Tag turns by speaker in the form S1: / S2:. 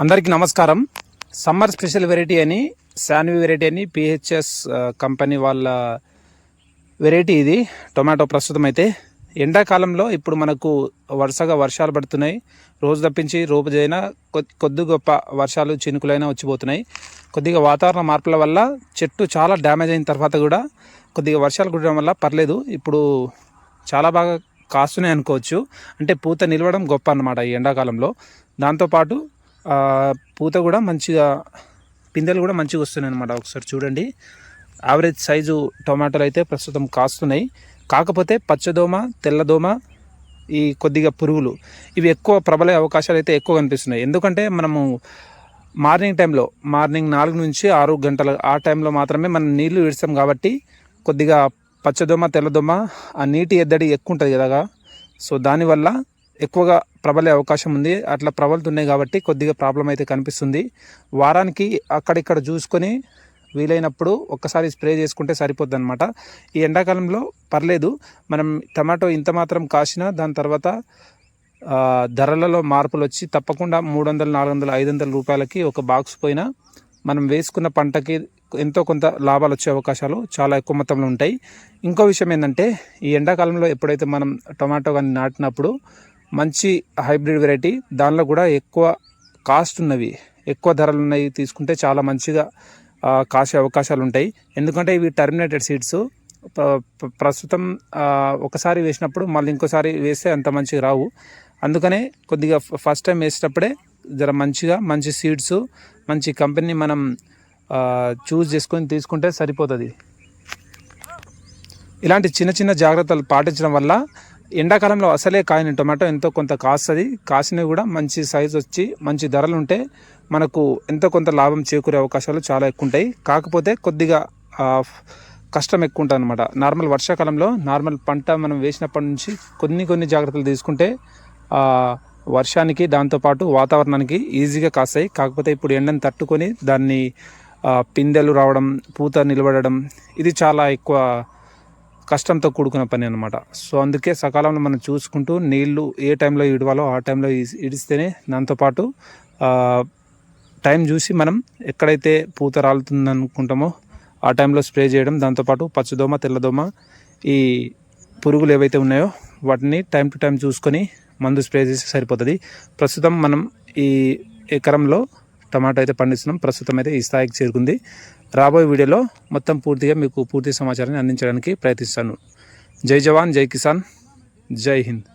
S1: అందరికీ నమస్కారం. Summer special variety అని శాన్వి వెరైటీ అని పిహెచ్ఎస్ కంపెనీ వాళ్ళ వెరైటీ ఇది టొమాటో ప్రస్తుతం అయితే. ఎండాకాలంలో ఇప్పుడు మనకు వరుసగా వర్షాలు పడుతున్నాయి. రోజు తప్పించి రోజైనా కొద్ది కొద్ది గొప్ప వర్షాలు చినుకులైనా వచ్చిపోతున్నాయి. కొద్దిగా వాతావరణ మార్పుల వల్ల చెట్టు చాలా డ్యామేజ్ అయిన తర్వాత కూడా కొద్దిగా వర్షాలు కుట్టడం వల్ల పర్లేదు. ఇప్పుడు చాలా బాగా కాస్తున్నాయి అనుకోవచ్చు. అంటే పూత నిలవడం గొప్ప అన్నమాట ఈ ఎండాకాలంలో. దాంతోపాటు పూత కూడా మంచిగా పిందెలు కూడా మంచిగా వస్తున్నాయి అనమాట ఒకసారి చూడండి. యావరేజ్ సైజు టొమాటోలు అయితే ప్రస్తుతం కాస్తున్నాయి. కాకపోతే పచ్చదోమ తెల్లదోమ ఈ కొద్దిగా పురుగులు ఇవి ఎక్కువ ప్రబలే అవకాశాలు అయితే ఎక్కువ కనిపిస్తున్నాయి. ఎందుకంటే మనము మార్నింగ్ టైంలో మార్నింగ్ నాలుగు నుంచి ఆరు గంటల ఆ టైంలో మాత్రమే మనం నీళ్ళు విడిస్తాం కాబట్టి కొద్దిగా పచ్చదోమ తెల్లదోమ ఆ నీటి ఎద్దడి ఎక్కువ ఉంటుంది కదా. సో దానివల్ల ఎక్కువగా ప్రబలే అవకాశం ఉంది. అట్లా ప్రబలుతున్నాయి కాబట్టి కొద్దిగా ప్రాబ్లం అయితే కనిపిస్తుంది. వారానికి అక్కడిక్కడ చూసుకొని వీలైనప్పుడు ఒక్కసారి స్ప్రే చేసుకుంటే సరిపోద్ది అనమాట ఈ ఎండాకాలంలో పర్లేదు. మనం టమాటో ఇంత మాత్రం కాసినా దాని తర్వాత ధరలలో మార్పులు వచ్చి తప్పకుండా మూడు వందలు నాలుగు వందలు ఐదు వందల రూపాయలకి ఒక బాక్స్ పోయినా మనం వేసుకున్న పంటకి ఎంతో కొంత లాభాలు వచ్చే అవకాశాలు చాలా ఎక్కువ మొత్తంలో ఉంటాయి. ఇంకో విషయం ఏంటంటే ఈ ఎండాకాలంలో ఎప్పుడైతే మనం టొమాటో కానీ నాటినప్పుడు మంచి హైబ్రిడ్ వెరైటీ. దానిలో కూడా ఎక్కువ కాస్ట్ ఉన్నవి ఎక్కువ ధరలు ఉన్నవి తీసుకుంటే చాలా మంచిగా కాసే అవకాశాలు ఉంటాయి. ఎందుకంటే ఇవి టర్మినేటెడ్ సీడ్స్. ప్రస్తుతం ఒకసారి వేసినప్పుడు మళ్ళీ ఇంకోసారి వేస్తే అంత మంచిగా రావు. అందుకనే కొద్దిగా ఫస్ట్ టైం వేసేటప్పుడే జర మంచిగా మంచి సీడ్స్ మంచి కంపెనీ మనం చూస్ చేసుకొని తీసుకుంటే సరిపోతుంది. ఇలాంటి చిన్న చిన్న జాగ్రత్తలు పాటించడం వల్ల ఎండాకాలంలో అసలే కాయని టొమాటో ఎంతో కొంత కాస్తుంది. కాసినవి కూడా మంచి సైజు వచ్చి మంచి ధరలు ఉంటే మనకు ఎంతో కొంత లాభం చేకూరే అవకాశాలు చాలా ఎక్కువ ఉంటాయి కాకపోతే కొద్దిగా కష్టం ఎక్కువ ఉంటుంది అనమాట నార్మల్ వర్షాకాలంలో నార్మల్ పంట మనం వేసినప్పటి నుంచి కొన్ని కొన్ని జాగ్రత్తలు తీసుకుంటే వర్షానికి దాంతోపాటు వాతావరణానికి ఈజీగా కాస్తాయి. కాకపోతే ఇప్పుడు ఎండను తట్టుకొని దాన్ని పిందెలు రావడం పూత నిలబడడం ఇది చాలా ఎక్కువ కష్టంతో కూడుకున్న పని అనమాట సో అందుకే సకాలంలో మనం చూసుకుంటూ నీళ్ళు ఏ టైంలో ఇడవాలో ఆ టైంలో ఇడిస్తేనే దాంతోపాటు టైం చూసి మనం ఎక్కడైతే పూత రాలుతుంది అనుకుంటామో ఆ టైంలో స్ప్రే చేయడం దాంతోపాటు పచ్చదోమ తెల్లదోమ ఈ పురుగులు ఏవైతే ఉన్నాయో వాటిని టైం టు టైం చూసుకొని మందు స్ప్రే చేసి సరిపోతుంది. ప్రస్తుతం మనం ఈ ఎకరంలో టమాటో అయితే పండిస్తున్నాం. ప్రస్తుతం అయితే ఈ స్థాయికి చేరుకుంది. రాబోయే వీడియోలో మొత్తం పూర్తిగా మీకు పూర్తి సమాచారాన్ని అందించడానికి ప్రయత్నిస్తాను. జై జవాన్ జై కిసాన్ జై హింద్.